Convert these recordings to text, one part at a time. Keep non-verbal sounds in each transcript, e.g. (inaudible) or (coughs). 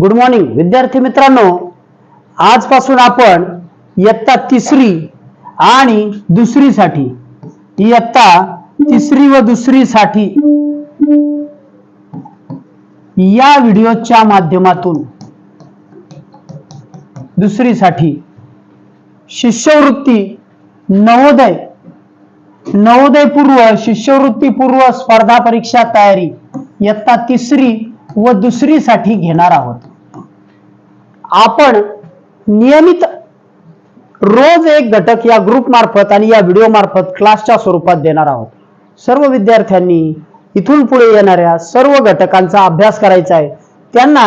Good morning विद्यार्थी मित्रांनो आजपासून आपण इयत्ता तिसरी आणि दुसरीसाठी इयत्ता तिसरी व दुसरीसाठी या व्हिडिओच्या माध्यमातून दुसरीसाठी शिष्यवृत्ती नवोदय नवोदय पूर्व शिष्यवृत्ती पूर्व स्पर्धा परीक्षा तयारी इयत्ता तिसरी व दुसरीसाठी घेणार आहोत. आपण नियमित रोज एक घटक या ग्रुप मार्फत आणि या व्हिडिओ मार्फत क्लासच्या स्वरूपात देणार आहोत. सर्व विद्यार्थ्यांनी इथून पुढे येणाऱ्या सर्व घटकांचा अभ्यास करायचा आहे. त्यांना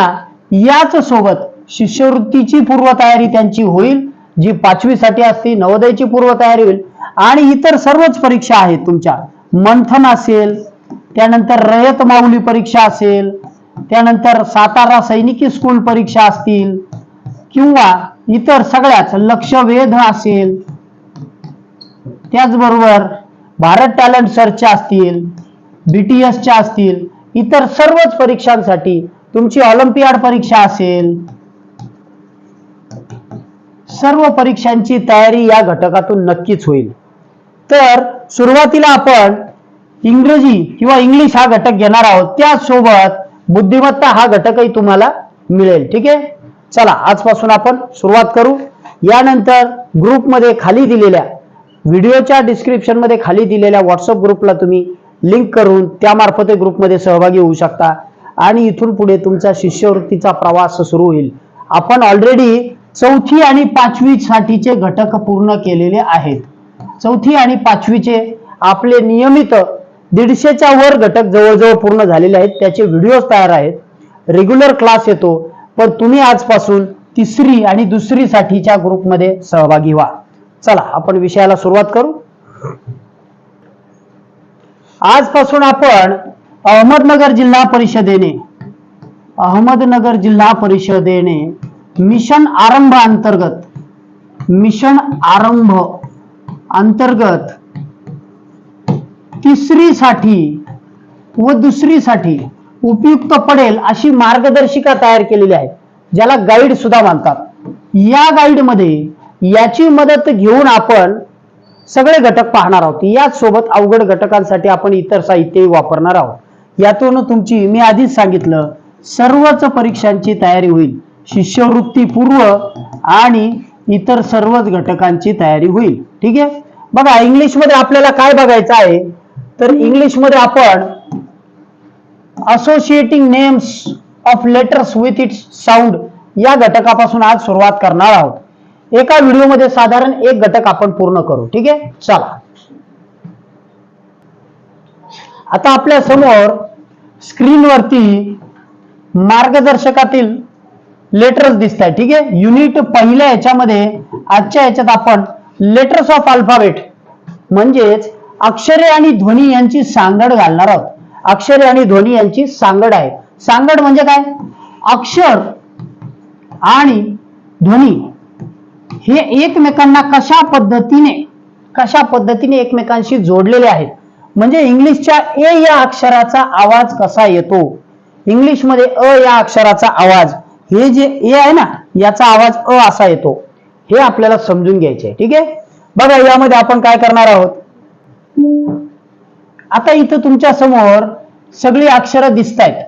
याच सोबत शिष्यवृत्तीची पूर्वतयारी त्यांची होईल जी पाचवीसाठी असते नवोदयची पूर्वतयारी होईल आणि इतर सर्वच परीक्षा आहेत तुमच्या. मंथन असेल त्यानंतर रयत माऊली परीक्षा असेल त्यानंतर सातारा सैनिकी स्कूल परीक्षा असतील किंवा इतर सगळ्याच लक्षवेध असेल. त्याचबरोबर भारत टॅलेंट सर्चच्या असतील बीटीएसच्या असतील इतर सर्वच परीक्षांसाठी तुमची ऑलिम्पियाड परीक्षा असेल. सर्व परीक्षांची तयारी या घटकातून नक्कीच होईल. तर सुरुवातीला आपण इंग्रजी किंवा इंग्लिश हा घटक घेणार आहोत. त्याचसोबत बुद्धिमत्ता हा घटकही तुम्हाला मिळेल. ठीक आहे? चला आजपासून आपण सुरुवात करू. यानंतर ग्रुपमध्ये खाली दिलेल्या व्हिडिओच्या डिस्क्रिप्शनमध्ये खाली दिलेल्या व्हॉट्सअप ग्रुपला तुम्ही लिंक करून त्यामार्फत ग्रुपमध्ये सहभागी होऊ शकता आणि इथून पुढे तुमचा शिष्यवृत्तीचा प्रवास सुरू होईल. आपण ऑलरेडी चौथी आणि पाचवी साठीचे घटक पूर्ण केलेले आहेत. चौथी आणि पाचवीचे आपले नियमित दीडशेच्या वर घटक जवळजवळ पूर्ण झालेले आहेत. त्याचे व्हिडिओज तयार आहेत. रेग्युलर क्लास येतो. पण तुम्ही आजपासून तिसरी आणि दुसरी साठीच्या ग्रुपमध्ये सहभागी व्हा. चला आपण विषयाला सुरुवात करू. आजपासून आपण अहमदनगर जिल्हा परिषदेने अहमदनगर जिल्हा परिषदेने मिशन आरंभ अंतर्गत मिशन आरंभ अंतर्गत तिसरीसाठी व दुसरीसाठी उपयुक्त पडेल अशी मार्गदर्शिका तयार केलेली आहे ज्याला गाईड सुद्धा मानतात. या गाईडमध्ये याची मदत घेऊन आपण सगळे घटक पाहणार आहोत. याच सोबत अवघड घटकांसाठी आपण इतर साहित्यही वापरणार आहोत. यातून तुमची मी आधीच सांगितलं सर्वच परीक्षांची तयारी होईल. शिष्यवृत्ती पूर्व आणि इतर सर्वच घटकांची तयारी होईल. ठीक आहे? बघा इंग्लिशमध्ये आपल्याला काय बघायचं आहे? तर इंग्लिशमध्ये आपण associating names of letters with it sound या घटकापासून आज सुरुवात करणार आहोत. एका व्हिडिओमध्ये साधारण एक घटक आपण पूर्ण करू. ठीक आहे? चला. आता आपल्यासमोर स्क्रीनवरती मार्गदर्शकातील लेटर्स दिसत आहे ठीक आहे? युनिट पहिल्या याच्यामध्ये आजच्या याच्यात आपण लेटर्स ऑफ अल्फाबेट म्हणजेच अक्षरे आणि ध्वनी यांची सांगड घालणार आहोत. अक्षरे आणि ध्वनी यांची सांगड आहे. सांगड म्हणजे काय? अक्षर आणि ध्वनी हे एकमेकांना कशा पद्धतीने कशा पद्धतीने एकमेकांशी जोडलेले आहेत? म्हणजे इंग्लिशच्या ए या अक्षराचा आवाज कसा येतो? इंग्लिशमध्ये अ या अक्षराचा आवाज हे जे ए आहे ना याचा आवाज अ असा येतो. हे आपल्याला समजून घ्यायचे ठीक आहे? बघा यामध्ये आपण काय करणार आहोत? आता इथं तुमच्यासमोर सगळी अक्षरं दिसत आहेत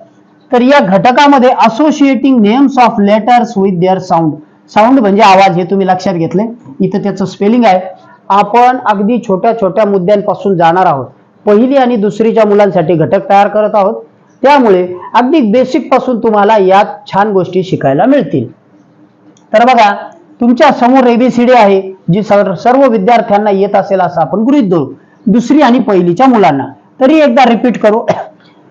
तर या घटकामध्ये associating names of letters with their sound sound म्हणजे आवाज हे तुम्ही लक्षात घेतले. इथं त्याचं स्पेलिंग आहे. आपण अगदी छोट्या छोट्या मुद्द्यांपासून जाणार आहोत. पहिली आणि दुसरीच्या मुलांसाठी घटक तयार करत आहोत. त्यामुळे अगदी बेसिकपासून तुम्हाला यात छान गोष्टी शिकायला मिळतील. तर बघा तुमच्यासमोर एबीसीडी आहे जी सर्व सर्व विद्यार्थ्यांना येत असेल असं आपण गृहित धरू. दुसरी आणि पहिलीच्या मुलांना. तरी एकदा रिपीट करू.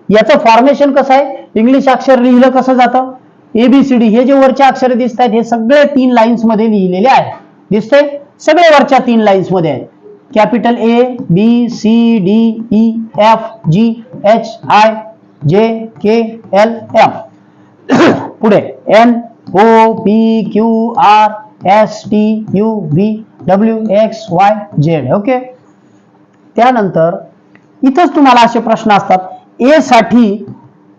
याचं फॉर्मेशन कसं आहे? इंग्लिश अक्षर लिहिलं कसं जातं? एबीसीडी हे जे वरच्या अक्षर दिसत आहेत हे सगळे तीन लाईन्समध्ये लिहिलेले आहेत. दिसतंय? सगळे वरच्या तीन लाईन्समध्ये आहेत. Capital A B C D E F G H I J K L M पुढे. N O P Q R S T U B W X Y Z okay त्यानंतर इथंच तुम्हाला असे प्रश्न असतात. ए साठी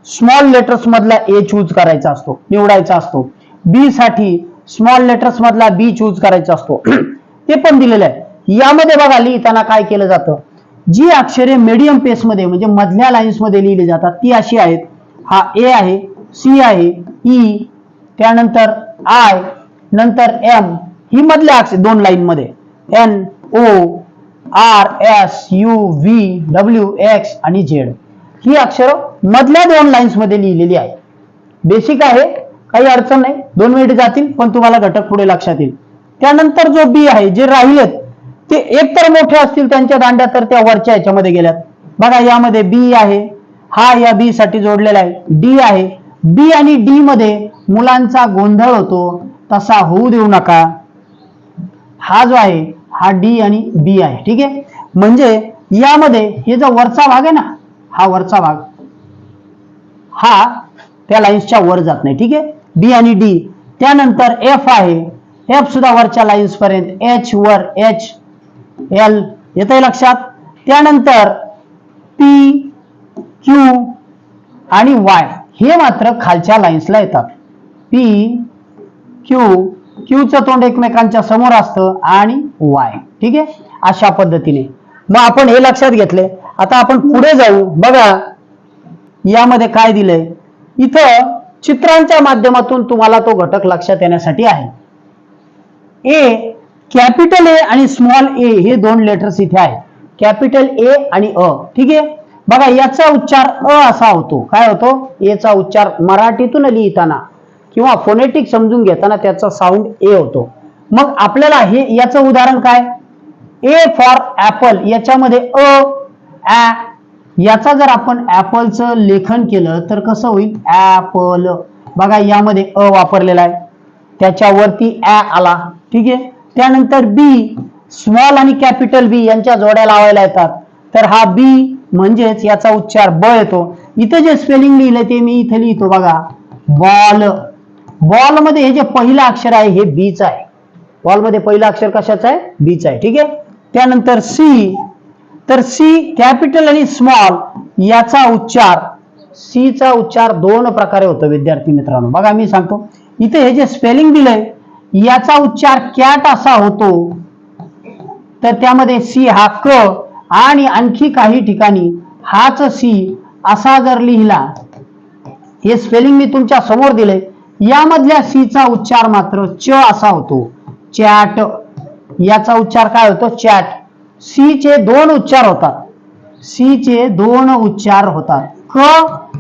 स्मॉल लेटर्स मधला ए चूज करायचा असतो निवडायचा असतो. बी साठी स्मॉल लेटर्स मधला बी चूज करायचा असतो. (clears throat) ते पण दिलेलं आहे. यामध्ये बघा लिहिताना काय केलं जातं? जी अक्षरे मीडियम पेस मध्ये म्हणजे मधल्या लाईन्समध्ये लिहिली जातात ती अशी आहेत. हा ए आहे सी आहे ई त्यानंतर आय नंतर एम ही मधल्या अक्षर दोन लाईन मध्ये. N O R S U V W X आणि झेड ही अक्षर मधल्या दोन लाईन्समध्ये लिहिलेली आहे बेसिक आहे काही अडचण नाही. दोन मिनिट जातील पण तुम्हाला घटक पुढे लक्षात येईल. त्यानंतर जो बी आहे जे राहिलेत ते एकतर मोठे असतील त्यांच्या दांड्या तर त्या वरच्या याच्यामध्ये गेल्यात. बघा यामध्ये बी आहे. हा या बी साठी जोडलेला आहे. डी आहे. बी आणि डी मध्ये मुलांचा गोंधळ होतो. तसा होऊ देऊ नका. हा जो आहे हा डी आणि बी आहे ठीक आहे? म्हणजे यामध्ये हे जो वरचा भाग आहे ना हा वरचा भाग हा त्या लाईन्सच्या वर जात नाही ठीक आहे? बी आणि डी त्यानंतर एफ आहे. एफ सुद्धा वरच्या लाईन्स पर्यंत एच वर एच एल येत लक्षात? त्यानंतर पी क्यू आणि वाय हे मात्र खालच्या लाईन्सला येतात. पी क्यू क्यूचं तोंड एकमेकांच्या समोर असतं आणि वाय. ठीक आहे? अशा पद्धतीने. मग आपण हे लक्षात घेतले. आता आपण पुढे जाऊ. बघा यामध्ये काय दिलंय? इथं चित्रांच्या माध्यमातून तुम्हाला तो घटक लक्षात येण्यासाठी आहे. ए कॅपिटल ए आणि स्मॉल ए हे दोन लेटर्स इथे आहेत. कॅपिटल ए आणि अ. ठीक आहे? बघा याचा उच्चार अ असा होतो. काय होतो? एचा उच्चार मराठीतून लिहिताना. किंवा फोनेटिक समजून घेताना त्याचा साऊंड ए होतो. मग आपल्याला हे याचं उदाहरण काय? ए फॉर ऍपल याच्यामध्ये अ ॲ याचा जर आपण ऍपलचं लेखन केलं तर कसं होईल? ऍपल बघा यामध्ये अ वापरलेला आहे. त्याच्यावरती ऍ आला. ठीक आहे? त्यानंतर बी स्मॉल आणि कॅपिटल बी यांच्या जोड्या लावायला येतात. तर हा बी म्हणजेच याचा उच्चार ब येतो. इथे जे स्पेलिंग लिहिलं ते मी इथे लिहितो बघा. बॉल. बॉलमध्ये हे जे पहिलं अक्षर आहे हे बीच आहे. बॉलमध्ये पहिलं अक्षर कशाचं आहे? बीच आहे. ठीक आहे? त्यानंतर सी. तर सी कॅपिटल आणि स्मॉल याचा उच्चार सी चा उच्चार दोन प्रकारे होतो विद्यार्थी मित्रांनो. बघा मी सांगतो. इथे हे जे स्पेलिंग दिलंय याचा उच्चार कॅट असा होतो. तर त्यामध्ये सी हा क आणि आणखी काही ठिकाणी हाच सी असा जर लिहिला हे स्पेलिंग मी तुमच्यासमोर दिलंय. यामधल्या सी चा उच्चार मात्र च असा होतो. चॅट याचा उच्चार काय होतो? चॅट. सी चे दोन उच्चार होतात. सी चे दोन उच्चार होतात. क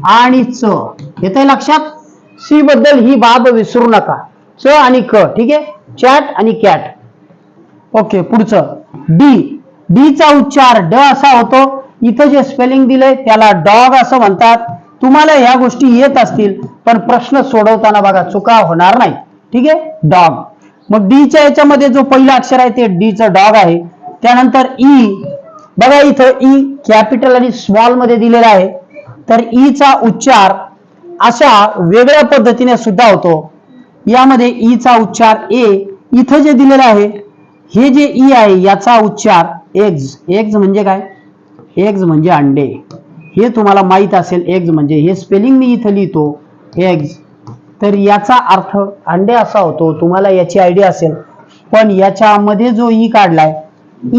आणि च. येते लक्षात? सी बद्दल ही बाब विसरू नका. च आणि क ठीक आहे? चॅट आणि कॅट. ओके पुढचं. डी. डी चा उच्चार ड असा होतो. इथं जे स्पेलिंग दिलंय त्याला डॉग असं म्हणतात. तुम्हाला ह्या गोष्टी येत असतील पण प्रश्न सोडवताना बघा चुका होणार नाही. ठीक आहे? डॉग मग डीच्या याच्यामध्ये जो पहिला अक्षर आहे ते डीचं डॉग आहे. त्यानंतर ई बघा इथं e ई कॅपिटल आणि स्मॉलमध्ये दिलेला आहे. तर ईचा चा उच्चार अशा वेगळ्या पद्धतीने सुद्धा होतो. यामध्ये ईचा चा उच्चार ए इथं जे दिलेलं आहे हे जे ई आहे याचा उच्चार एग्ज एग्ज म्हणजे काय? एग्ज म्हणजे अंडे. हे तुम्हाला माहीत असेल एग्ज म्हणजे हे स्पेलिंग मी इथं लिहितो एग्ज तर याचा अर्थ अंडे असा होतो तुम्हाला याची आयडिया असेल. पण याच्यामध्ये जो ई काढलाय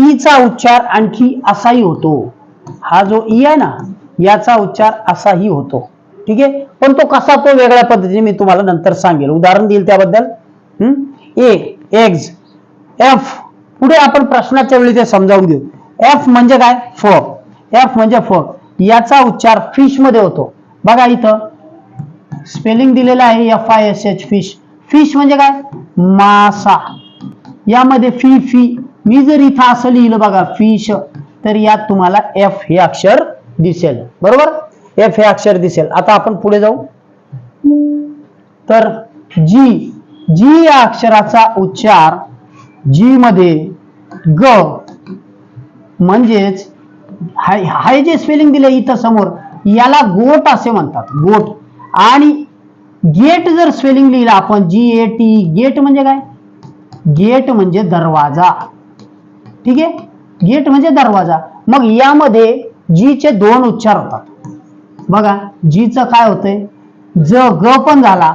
ईचा उच्चार आणखी असाही होतो. हा जो ई आहे ना याचा उच्चार असाही होतो. ठीक आहे? पण तो कसा तो वेगळ्या पद्धतीने मी तुम्हाला नंतर सांगेल. उदाहरण देईल त्याबद्दल. हम्म? ए एग्ज एफ पुढे आपण प्रश्नाच्या वेळी ते समजावून घेऊ. एफ म्हणजे काय? फ. एफ म्हणजे फ. याचा उच्चार फिशमध्ये होतो. बघा इथं. स्पेलिंग दिलेलं आहे F I S H fish fish म्हणजे काय? मासा. यामध्ये फी फी मी जर इथं असं लिहिलं बघा फिश तर यात तुम्हाला एफ हे अक्षर दिसेल. बरोबर? एफ हे अक्षर दिसेल. आता आपण पुढे जाऊ. तर जी जी या अक्षराचा उच्चार जी मध्ये ग म्हणजेच हाय हाय जे स्पेलिंग दिले इथं समोर याला गोट असे म्हणतात गोट. आणि गेट जर स्पेलिंग लिहिलं आपण जी ए टी गेट म्हणजे काय? गेट म्हणजे दरवाजा. ठीक आहे? गेट म्हणजे दरवाजा. मग यामध्ये जी चे दोन उच्चार होतात. बघा जीचं काय होतंय? ज ग पण झाला.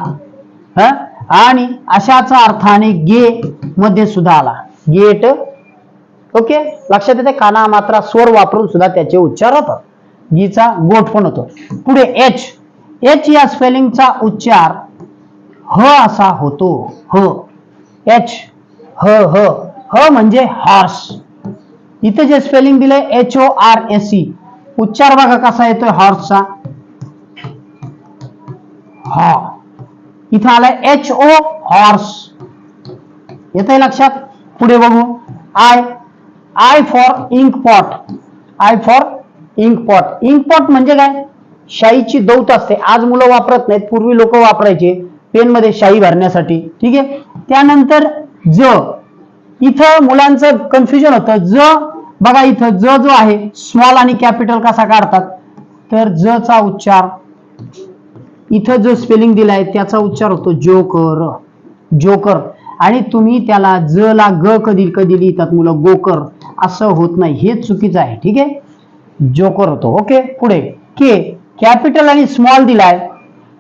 ह? आणि अशाचा अर्थाने गे मध्ये सुद्धा आला. Gate okay? लक्षात येते काना मात्रा स्वर वापरून सुद्धा त्याचे उच्चार होतात. गीचा गोट पण होतो. पुढे एच. एच या स्पेलिंगचा उच्चार ह असा होतो. ह. एच. ह ह. ह म्हणजे हॉर्स. इथे जे स्पेलिंग दिलंय H O R S C उच्चार बघा कसा येतोय हॉर्सचा. हा. इथं आलाय एच ओ हॉर्स. येतंय लक्षात? पुढे बघू. I I for ink pot. I for ink pot. Ink pot म्हणजे काय? शाईची दौत असते. आज मुलं वापरत नाहीत पूर्वी लोक वापरायचे पेनमध्ये शाई भरण्यासाठी. ठीक आहे? त्यानंतर ज. इथं मुलांचं कन्फ्युजन होतं. ज बघा इथं ज जो आहे स्मॉल आणि कॅपिटल कसा काढतात? तर ज चा उच्चार. इथं जो स्पेलिंग दिलाय त्याचा उच्चार होतो जोकर. जोकर. आणि तुम्ही त्याला ज ला ग कधी कधी लिहितात मुलं. गोकर. असं होत नाही. हे चुकीचं आहे. ठीक आहे? जोकर होतो ओके? पुढे. के कॅपिटल आणि स्मॉल दिलाय.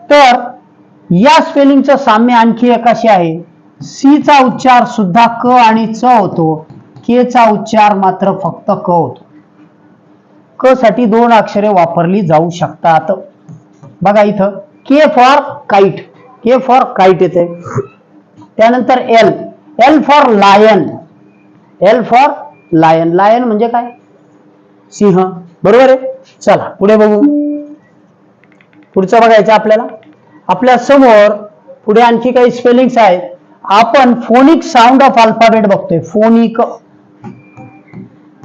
तर या स्पेलिंगचं साम्य आणखी एक अशी आहे. सी चा उच्चार सुद्धा क आणि च होतो. के चा उच्चार मात्र फक्त क होतो. क साठी दोन अक्षरे वापरली जाऊ शकतात. बघा इथं. K for kite K for kite येते. त्यानंतर L L for lion L for lion lion म्हणजे काय? सिंह. बरोबर आहे? चला पुढे बघू. पुढचं बघायचं आपल्याला. आपल्यासमोर पुढे आणखी काही स्पेलिंग्स आहेत. आपण फोनिक साऊंड ऑफ अल्फाबेट बघतोय. फोनिक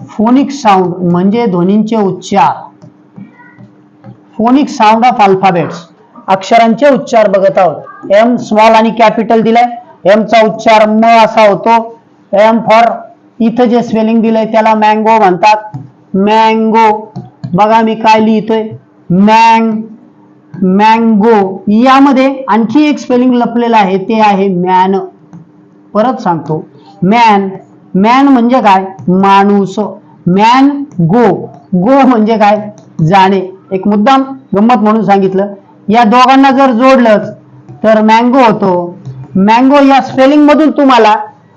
फोनिक साऊंड म्हणजे ध्वनींचे उच्चार. फोनिक साऊंड ऑफ अल्फाबेट्स अक्षरांचे उच्चार बघत आहोत. एम स्मॉल आणि कॅपिटल दिलाय. एम चा उच्चार म असा होतो. एम फॉर इथं जे स्पेलिंग दिलंय त्याला मँगो म्हणतात. मँगो बघा मी काय लिहितोय. मँग मँगो यामध्ये आणखी एक स्पेलिंग लपलेलं आहे. ते आहे मॅन परत सांगतो. मॅन मॅन म्हणजे काय? माणूस. मॅन गो गो म्हणजे काय? जाणे. एक मुद्दाम गंमत म्हणून सांगितलं. या दोघांना जर जोडलं तर मँगो होतो. मँगो या स्पेलिंग मधून तुम्हाला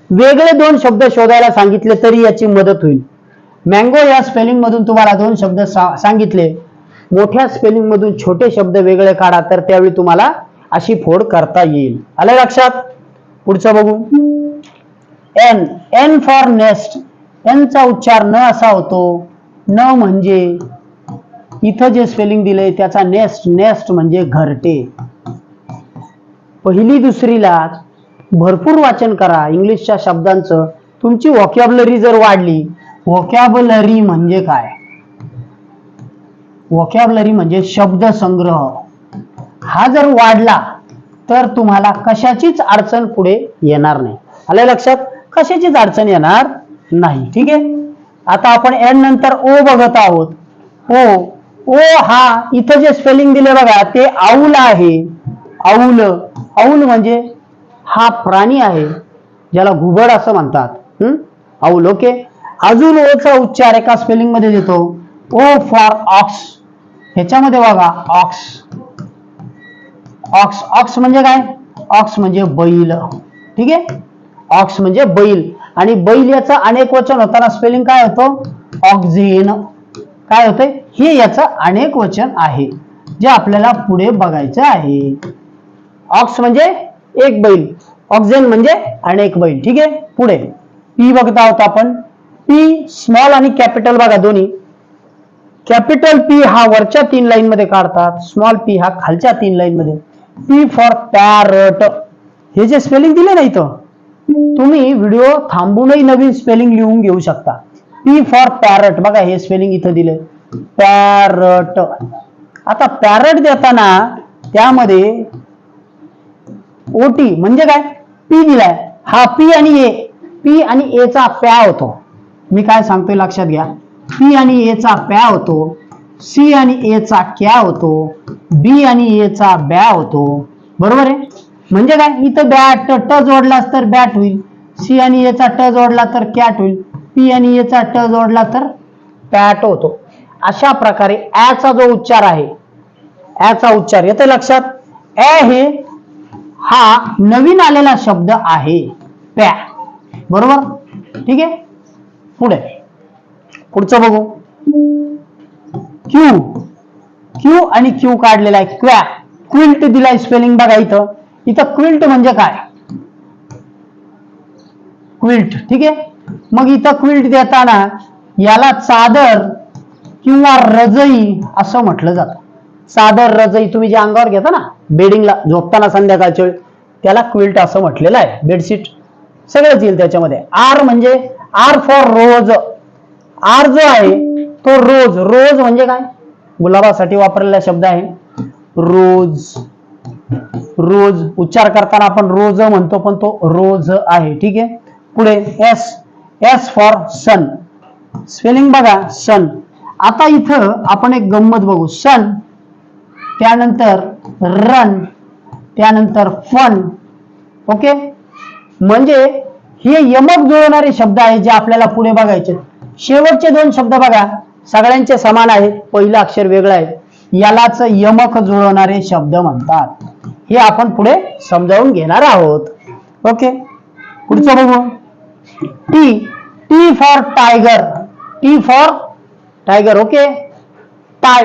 वेगळे दोन शब्द शोधायला सांगितले तरी याची मदत होईल. मँगो या स्पेलिंग मधून तुम्हाला दोन शब्द सा- सांगितले. मोठ्या स्पेलिंग मधून छोटे शब्द वेगळे काढा तर त्यावेळी तुम्हाला अशी फोड करता येईल. आलं लक्षात? पुढचं बघू. N N for nest N चा उच्चार न असा होतो. न म्हणजे इथं जे स्पेलिंग दिलंय त्याचा नेस्ट नेस्ट म्हणजे घरटे. पहिली दुसरीला भरपूर वाचन करा. इंग्लिशच्या शब्दांचं. तुमची वॉकॅबलरी जर वाढली वॉकॅबलरी म्हणजे काय? वॉकॅबलरी म्हणजे शब्द संग्रह हा जर वाढला तर तुम्हाला कशाचीच अडचण पुढे येणार नाही. आलं लक्षात? कशाचीच अडचण येणार नाही. ठीक आहे? आता आपण एड नंतर ओ बघत आहोत. ओ ओ हा इथं जे स्पेलिंग दिले बघा ते औल आहे. औल औल म्हणजे हा प्राणी आहे ज्याला घुबड असं म्हणतात. हम्म? औल अजून ओचा उच्चार एका स्पेलिंगमध्ये देतो. ओ फॉर ऑक्स ह्याच्यामध्ये बघा ऑक्स ऑक्स ऑक्स म्हणजे काय? ऑक्स म्हणजे बैल. ठीक आहे? ऑक्स म्हणजे बैल. आणि बैल याचं अनेक वचन होताना स्पेलिंग काय होतं? ऑक्झिन काय होतंय? हे याचं अनेक वचन आहे जे आपल्याला पुढे बघायचं आहे. ऑक्स म्हणजे एक बैल. ऑक्सिजन म्हणजे अनेक बैल. ठीक आहे? पुढे. पी बघत आहोत आपण. पी स्मॉल आणि कॅपिटल बघा दोन्ही. कॅपिटल पी हा वरच्या तीन लाईन मध्ये काढतात. स्मॉल पी हा खालच्या तीन लाईन मध्ये. पी फॉर पॅरट हे जे स्पेलिंग दिले ना इथं तुम्ही व्हिडिओ थांबूनही नवीन स्पेलिंग लिहून घेऊ शकता. पी फॉर पॅरट बघा हे स्पेलिंग इथं दिले पॅरट आता पॅरट देताना त्यामध्ये ओटी म्हणजे काय? पी दिलाय. हा पी आणि ए. पी आणि ए चा प्या होतो. मी काय सांगतोय लक्षात घ्या. पी आणि ए चा प्या होतो. सी आणि ए चा क्या होतो. बी आणि ए चा ब्या होतो. बरोबर आहे? म्हणजे काय? इथं बॅट ट जोडलास तर बॅट होईल. सी आणि ए चा ट जोडला तर कॅट होईल. पी आणि ए चा ट जोडला तर पॅट होतो. अशा प्रकारे चा जो उच्चार आहे ॲचा उच्चार येते लक्षात? ॲ हे हा नवीन आलेला शब्द आहे. प्या. बरोबर? ठीक आहे? पुढे. पुढचं बघू. क्यू. क्यू आणि क्यू काढलेला आहे. क्वॅ क्विल्ट दिलाय स्पेलिंग बघा इथं. इथं क्विल्ट म्हणजे काय? क्विल्ट. ठीक आहे? मग इथं क्विल्ट देताना याला चादर किंवा रजई असं म्हटलं जातं. चादर रजई तुम्ही जे अंगावर घेता ना बेडिंगला झोपताना संध्याकाळच्या वेळी. त्याला क्विल्ट असं म्हटलेलं आहे बेडशीट. सगळंच येईल त्याच्यामध्ये. आर म्हणजे आर फॉर रोज. आर जो आहे तो रोज. रोज म्हणजे काय? गुलाबासाठी वापरलेला शब्द आहे. रोज. रोज. उच्चार करताना आपण रोज म्हणतो पण तो रोज आहे. ठीक आहे? पुढे S S for sun spelling बघा सन आता इथं आपण एक गंमत बघू. सन त्यानंतर रन त्यानंतर फन ओके म्हणजे हे यमक जुळवणारे शब्द आहेत जे आपल्याला पुढे बघायचे शेवटचे दोन शब्द बघा. सगळ्यांचे समान आहेत. पहिलं अक्षर वेगळं आहे. यालाच यमक जुळवणारे शब्द म्हणतात. हे आपण पुढे समजावून घेणार आहोत. ओके पुढचं बघू. T T for tiger T for tiger okay tie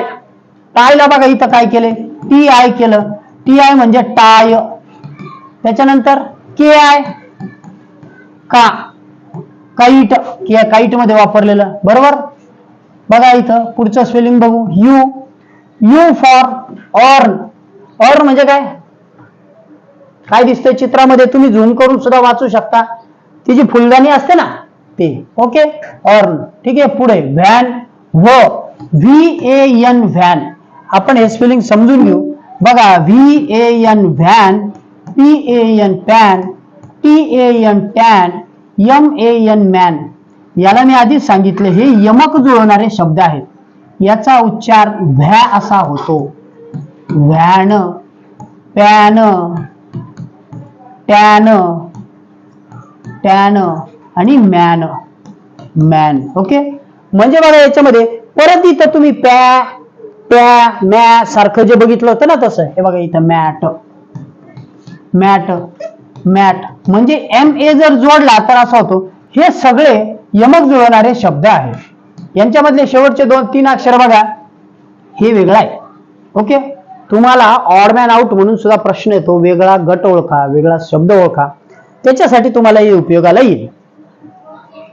टायला बघा इथं काय केले टी आय केलं. टी आय म्हणजे टाय. त्याच्यानंतर के आय का? काईट किंवा काईटमध्ये वापरलेलं. बरोबर? बघा इथं पुढचं स्पेलिंग बघू. U U for urn urn म्हणजे काय? काय दिसतंय चित्रामध्ये? तुम्ही झूम करून सुद्धा वाचू शकता. ती जी फुलदाणी असते ना ते. ओके ऑर्न ठीक आहे? पुढे. व्हॅन व व्ही ए एन व्हॅन आपण हे स्पेलिंग समजून घेऊ. बघा V A N van P A N pan T A N tan M A N man याला मी आधीच सांगितले हे यमक जुळवणारे शब्द आहेत. याचा उच्चार व्हॅ असा होतो. व्हॅन पॅन टॅन टॅन आणि मॅन. Man okay? म्हणजे बघा याच्यामध्ये परत इथं तुम्ही पॅ त्या मॅ सारखं जे बघितलं होतं ना तसं हे बघा इथं मॅट. Mat mat. म्हणजे एम ए जर जोडला तर असा होतो हे सगळे यमक जुळवणारे शब्द आहेत. यांच्यामधले शेवटचे दोन तीन अक्षर बघा हे वेगळं आहे. ओके? तुम्हाला ऑडमॅन आउट म्हणून सुद्धा प्रश्न येतो वेगळा गट ओळखा वेगळा शब्द ओळखा. त्याच्यासाठी तुम्हाला हे उपयोगाला येईल.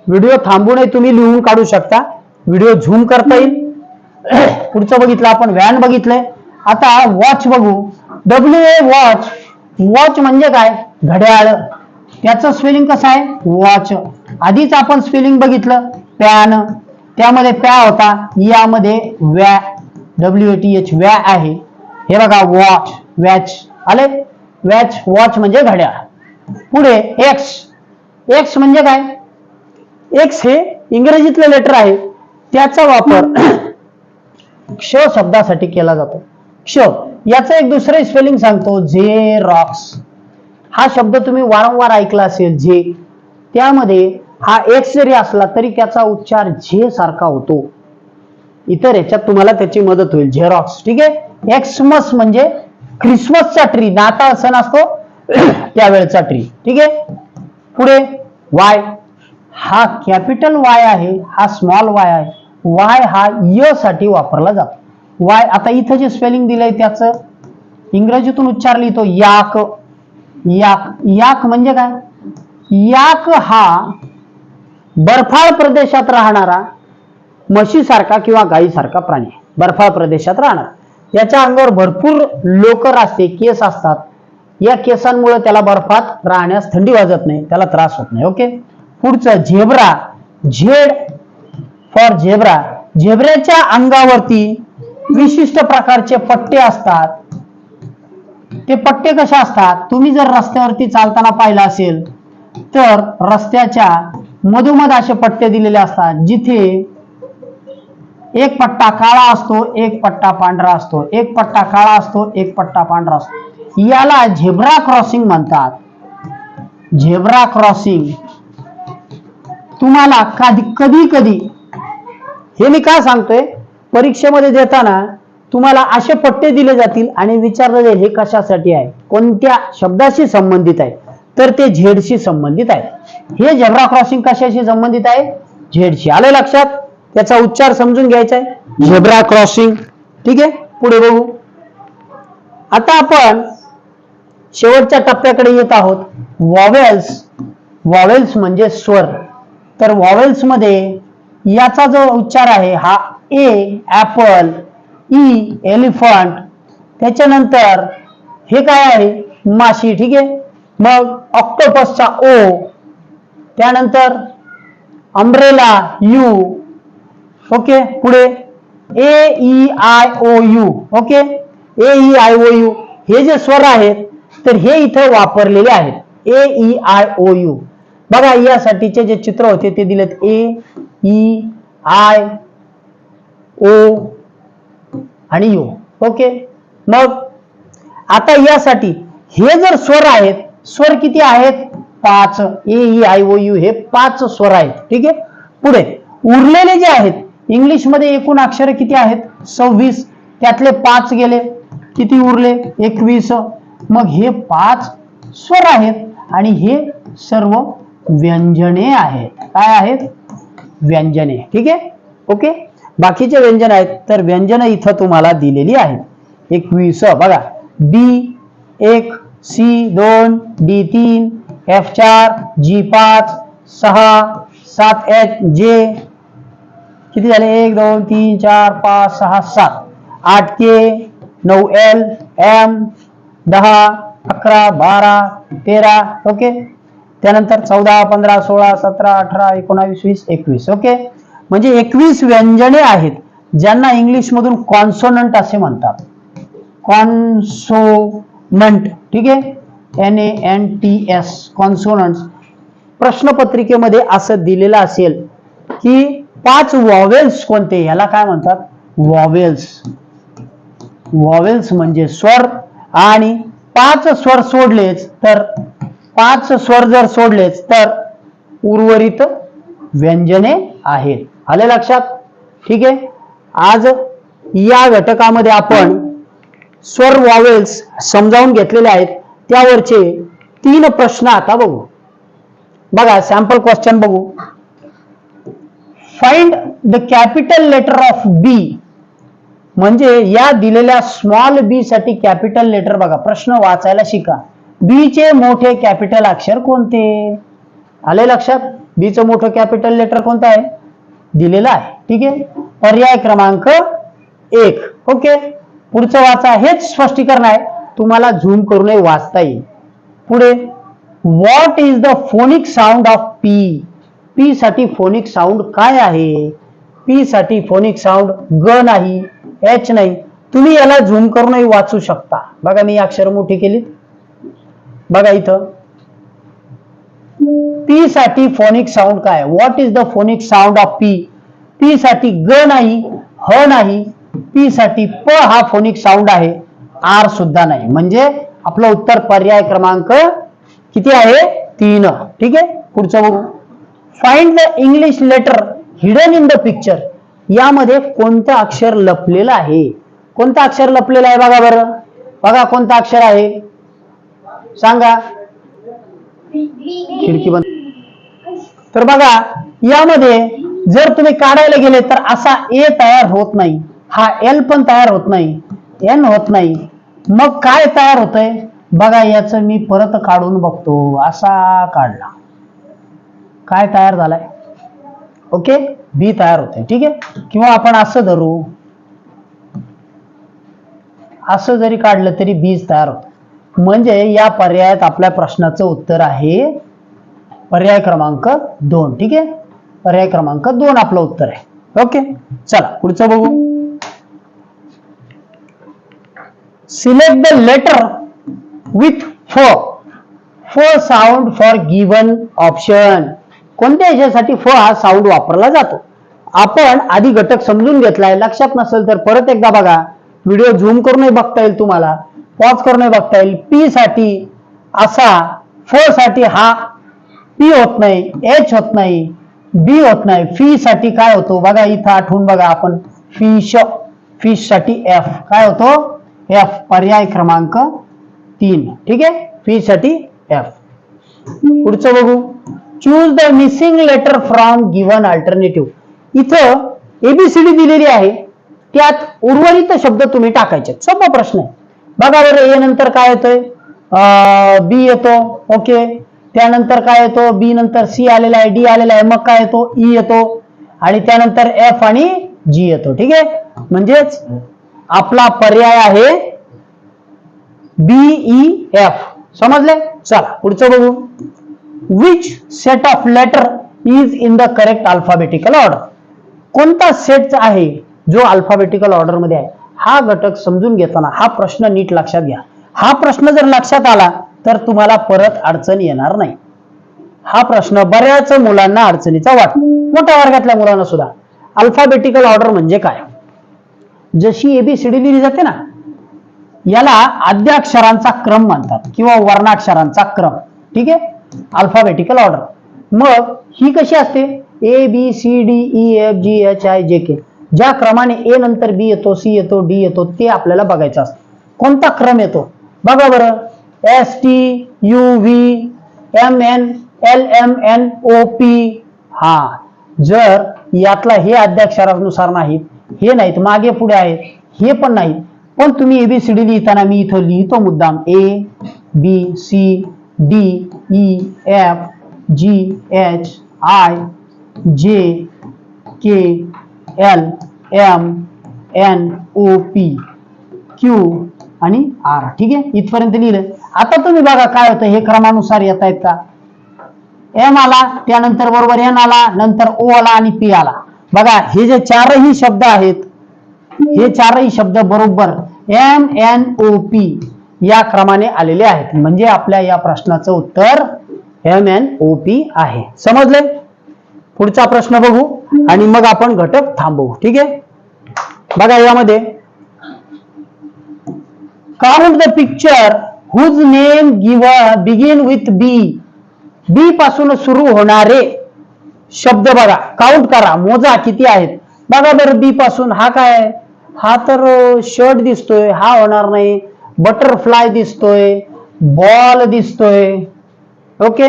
व्हिडिओ थांबूनही तुम्ही लिहून काढू शकता व्हिडिओ झूम करता येईल. (coughs) पुढचं बघितलं आपण व्हॅन बघितलंय. आता वॉच बघू. डब्ल्यू ए वॉच वॉच म्हणजे काय? घड्याळ. त्याचं स्पेलिंग कसं आहे? वॉच आधीच आपण स्पेलिंग बघितलं पॅन त्यामध्ये प्या होता. यामध्ये व्या डब्ल्यू टी एच व्या आहे. हे बघा वॉच वॅच आले वॅच वॉच म्हणजे घड्याळ. पुढे एक्स एक्स म्हणजे काय? एक्स हे इंग्रजीतलं लेटर आहे. त्याचा वापर (coughs) (coughs) क्ष शब्दासाठी केला जातो. क्ष याचं एक दुसरं स्पेलिंग सांगतो झे रॉक्स. हा शब्द तुम्ही वारंवार ऐकला असेल जे त्यामध्ये हा एक्स जरी असला तरी त्याचा उच्चार झे सारखा होतो. इतर याच्यात तुम्हाला त्याची मदत होईल. झेरॉक्स ठीक आहे? एक्समस म्हणजे ख्रिसमसचा ट्री नाताळ सण असतो त्यावेळचा ट्री ठीक आहे? पुढे वाय हा कॅपिटल वाय आहे हा स्मॉल वाय आहे. वाय हा य साठी वापरला जातो. वाय आता इथं जे स्पेलिंग दिलंय त्याचं इंग्रजीतून उच्चारली तो याक. याक याक म्हणजे काय? याक हा बर्फाळ प्रदेशात राहणारा म्हशीसारखा किंवा गायीसारखा प्राणी आहे. बर्फाळ प्रदेशात राहणार. याच्या अंगावर भरपूर लोकर असते केस असतात. या केसांमुळे त्याला बर्फात राहण्यास थंडी वाजत नाही त्याला त्रास होत नाही ओके? पुढचं झेब्रा. झेड फॉर झेब्रा झेब्राच्या अंगावरती विशिष्ट प्रकारचे पट्टे असतात. ते पट्टे कसे असतात? तुम्ही जर रस्त्यावरती चालताना पाहिलं असेल तर रस्त्याच्या मधोमध असे पट्टे दिलेले असतात जिथे एक पट्टा काळा असतो एक पट्टा पांढरा असतो. एक पट्टा काळा असतो एक पट्टा पांढरा असतो. याला झेब्रा क्रॉसिंग म्हणतात. झेब्रा क्रॉसिंग तुम्हाला कधी कधी कधी हे मी काय सांगतोय? परीक्षेमध्ये देताना तुम्हाला असे पट्टे दिले जातील आणि विचारलं जाईल हे कशासाठी आहे? कोणत्या शब्दाशी संबंधित आहे? तर ते झेडशी संबंधित आहे. हे झेब्रा क्रॉसिंग कशाशी संबंधित आहे? झेडशी आलं लक्षात. त्याचा उच्चार समजून घ्यायचा आहे. Zebra crossing. ठीक आहे? पुढे बघू. आता आपण शेवटच्या टप्प्याकडे येत आहोत. वॉवेल्स. वॉवेल्स म्हणजे स्वर. तर वॉवेल्समध्ये याचा जो उच्चार आहे हा ए ऍपल ई एलिफंट त्याच्यानंतर हे काय आहे? माशी ठीक आहे? मग ऑक्टोपसचा ओ त्यानंतर अम्ब्रेला यू ओके? पुढे. A E I O U okay? A E I O U हे जे स्वर आहेत तर हे इथं वापरलेले आहेत. A E I O U बघा यासाठीचे जे चित्र होते ते दिलेत ए ई आय ओ आणि यू ओके मग आता यासाठी हे जर स्वर आहेत स्वर किती आहेत? पाच. A E I O U हे पाच स्वर आहेत. ठीक आहे? पुढे. उरलेले जे आहेत इंग्लिशमध्ये एकूण अक्षर किती आहेत? सव्वीस. त्यातले पाच गेले. किती उरले? एकवीस. मग हे पाच स्वर आहेत आणि हे सर्व व्यंजने आहेत. काय आहेत? व्यंजने. ठीक आहे? ओके? बाकीचे व्यंजन आहेत तर व्यंजन इथं तुम्हाला दिलेली आहेत. एकवीस बघा. डी एक सी दोन डी तीन एफ चार जी पाच सहा सात एच जे किती झाले? एक दोन तीन चार पाच सहा सात. आठ के नऊ एल एम दहा अकरा बारा तेरा. ओके? त्यानंतर चौदा पंधरा सोळा सतरा अठरा एकोणावीस वीस एकवीस ओके? म्हणजे एकवीस व्यंजने आहेत ज्यांना इंग्लिश मधून कॉन्सोनंट असे म्हणतात. कॉन्सोनंट ठीक आहे? N A N T S consonant प्रश्नपत्रिकेमध्ये असं दिलेलं असेल की पाच वॉवेल्स कोणते याला काय म्हणतात? वॉवेल्स वॉवेल्स म्हणजे स्वर आणि पाच स्वर सोडलेच तर पाच स्वर जर सोडलेच तर उर्वरित व्यंजने आहेत. आले लक्षात? ठीक आहे? आज या घटकामध्ये आपण स्वर वॉवेल्स समजावून घेतलेले आहेत. त्यावरचे तीन प्रश्न आता बघू. बघा सॅम्पल क्वेश्चन बघू. Find the capital letter of B म्हणजे या दिलेल्या स्मॉल बी साठी कॅपिटल लेटर बघा. प्रश्न वाचायला शिका. बी चे मोठे कॅपिटल अक्षर कोणते? आले लक्षात? बीचं मोठं कॅपिटल लेटर कोणतं आहे? दिलेलं आहे. ठीक आहे? पर्याय क्रमांक एक. ओके पुढचं वाचा. हेच स्पष्टीकरण आहे. तुम्हाला झूम करूनही वाचता येईल. पुढे. What is the phonic sound of P P साठी फोनिक साऊंड काय आहे? पी साठी फोनिक साऊंड ग नाही एच नाही. तुम्ही याला झूम करूनही वाचू शकता. बघा मी अक्षर मोठी केली बघा इथं. पी साठी फोनिक साऊंड काय? What is the phonic sound of P P साठी ग नाही ह नाही पी साठी प हा फोनिक साऊंड आहे. आर सुद्धा नाही. म्हणजे आपलं उत्तर पर्याय क्रमांक किती आहे? तीन. ठीक आहे? पुढचं बघू. Find the English letter hidden in the picture यामध्ये कोणतं अक्षर लपलेलं आहे? कोणतं अक्षर लपलेलं आहे बघा बरं. बघा कोणतं अक्षर आहे? सांगा. खिडकी बंद. तर बघा यामध्ये जर तुम्ही काढायला गेले तर असा ए तयार होत नाही. हा एल पण तयार होत नाही. एन होत नाही. मग काय तयार होतंय? बघा याच मी परत काढून बघतो. असा काढला. काय तयार झालाय? ओके? बी तयार होते ठीक आहे? किंवा आपण असं धरू. असं जरी काढलं तरी बीज तयार होत. म्हणजे या पर्यायात आपल्या प्रश्नाचं उत्तर आहे पर्याय क्रमांक दोन ठीक आहे? पर्याय क्रमांक दोन आपलं उत्तर आहे. ओके चला पुढचं बघू. सिलेक्ट द लेटर विथ फ फ साऊंड फॉर गिवन ऑप्शन कोणत्या याच्यासाठी फ हा साऊंड वापरला जातो? आपण आधी घटक समजून घेतलाय लक्षात नसेल तर परत एकदा बघा. व्हिडिओ झूम करूनही बघता येईल तुम्हाला. पॉज करून बघता येईल. पी साठी असा फोरसाठी हा पी होत नाही एच होत नाही बी होत नाही. फी साठी काय होतो? बघा इथं आठवून बघा आपण. फिश फिशसाठी एफ काय होतो? एफ पर्याय क्रमांक तीन. ठीक आहे? फी साठी एफ पुढचं बघू. Choose the missing letter from given alternative इथं एबीसीडी दिलेली आहे. त्यात उर्वरित शब्द तुम्ही टाकायचे. सोपा प्रश्न आहे. बघा बरं ए नंतर काय येतोय? बी येतो ओके. त्यानंतर काय येतो? बी नंतर सी आलेला आहे डी आलेला आहे. मग काय येतो? ई येतो. आणि त्यानंतर एफ आणि जी येतो ठीक आहे? म्हणजेच आपला पर्याय आहे बीई एफ e, समजले? चला पुढचं बघू. Which set of letter is in the correct alphabetical order कोणता सेट आहे जो अल्फाबेटिकल ऑर्डरमध्ये आहे? हा घटक समजून घेताना हा प्रश्न नीट लक्षात घ्या. हा प्रश्न जर लक्षात आला तर तुम्हाला परत अडचण येणार नाही. हा प्रश्न बऱ्याच मुलांना अडचणीचा वाटतो. मोठ्या वर्गातल्या मुलांना सुद्धा. अल्फाबेटिकल ऑर्डर म्हणजे काय? जशी एबीसीडी लिहिली जाते ना याला आद्याक्षरांचा क्रम म्हणतात किंवा वर्णाक्षरांचा क्रम. ठीक आहे? अल्फाबेटिकल ऑर्डर मग ही कशी असते? A B C D E F G H I J K ज्या क्रमाने ए नंतर बी येतो सी येतो डी येतो ते आपल्याला बघायचं असतं. कोणता क्रम येतो? बघा बरं. S T U V M N L M N O P हा. जर यातला हे अध्याक्षरानुसार नाहीत हे नाहीत मागे पुढे आहेत हे पण नाहीत पण तुम्ही एबीसीडी लिहिताना मी इथं लिहितो मुद्दाम A B C D E F G H I J K L M N O P Q आणि आर ठीक आहे? इथपर्यंत लिहिलं. आता तुम्ही बघा काय होतं. हे क्रमानुसार येत आहेत का एम आला त्यानंतर बरोबर एन आला नंतर ओ आला आणि पी आला. बघा हे जे चारही शब्द आहेत हे चारही शब्द बरोबर एम एन ओ पी या क्रमाने आलेले आहेत. म्हणजे आपल्या या प्रश्नाचं उत्तर एम एन ओ पी आहे. समजले पुढचा प्रश्न बघू आणि मग आपण घटक थांबवू. ठीक आहे? बघा यामध्ये. Count the picture whose name give begin with B B पासून सुरू होणारे शब्द बघा. काउंट करा. मोजा किती आहेत? बघा बरं बी पासून. हा काय? हा तर शर्ट दिसतोय. हा होणार नाही. बटरफ्लाय दिसतोय. बॉल दिसतोय. ओके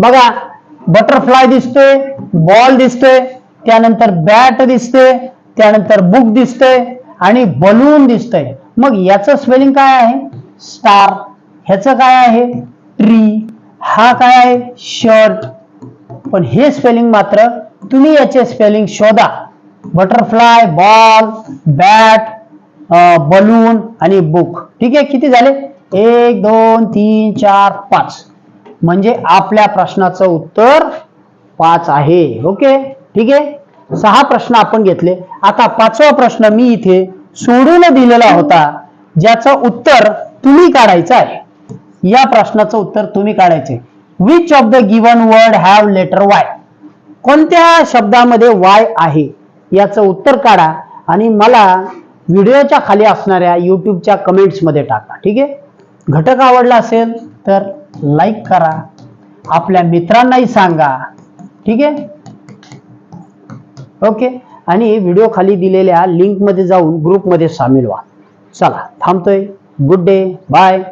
बघा बटरफ्लाय दिसतोय बॉल दिसतोय त्यानंतर बॅट दिसते त्यानंतर बुक दिसतंय आणि बलून दिसतंय. मग याचं स्पेलिंग काय आहे? स्टार ह्याचं काय आहे? ट्री हा काय आहे? शर्ट पण हे स्पेलिंग मात्र तुम्ही याचे स्पेलिंग शोधा. बटरफ्लाय बॉल बॅट बलून आणि बुक ठीक आहे? किती झाले? एक दोन तीन चार पाच. म्हणजे आपल्या प्रश्नाचं उत्तर पाच आहे. ओके? ठीक आहे? सहा प्रश्न आपण घेतले. आता पाचवा प्रश्न मी इथे सोडून दिलेला होता. ज्याचं उत्तर तुम्ही काढायचं आहे. या प्रश्नाचं उत्तर तुम्ही काढायचे. Which of the given word have letter Y कोणत्या शब्दामध्ये वाय आहे? याचं उत्तर काढा आणि मला व्हिडिओच्या खाली असणाऱ्या युट्यूबच्या कमेंट्समध्ये टाका. ठीक आहे? घटक आवडला असेल तर लाईक करा. आपल्या मित्रांनाही सांगा. ठीक आहे? ओके? आणि व्हिडिओ खाली दिलेल्या लिंकमध्ये जाऊन ग्रुपमध्ये सामील व्हा. चला थांबतोय. Good day bye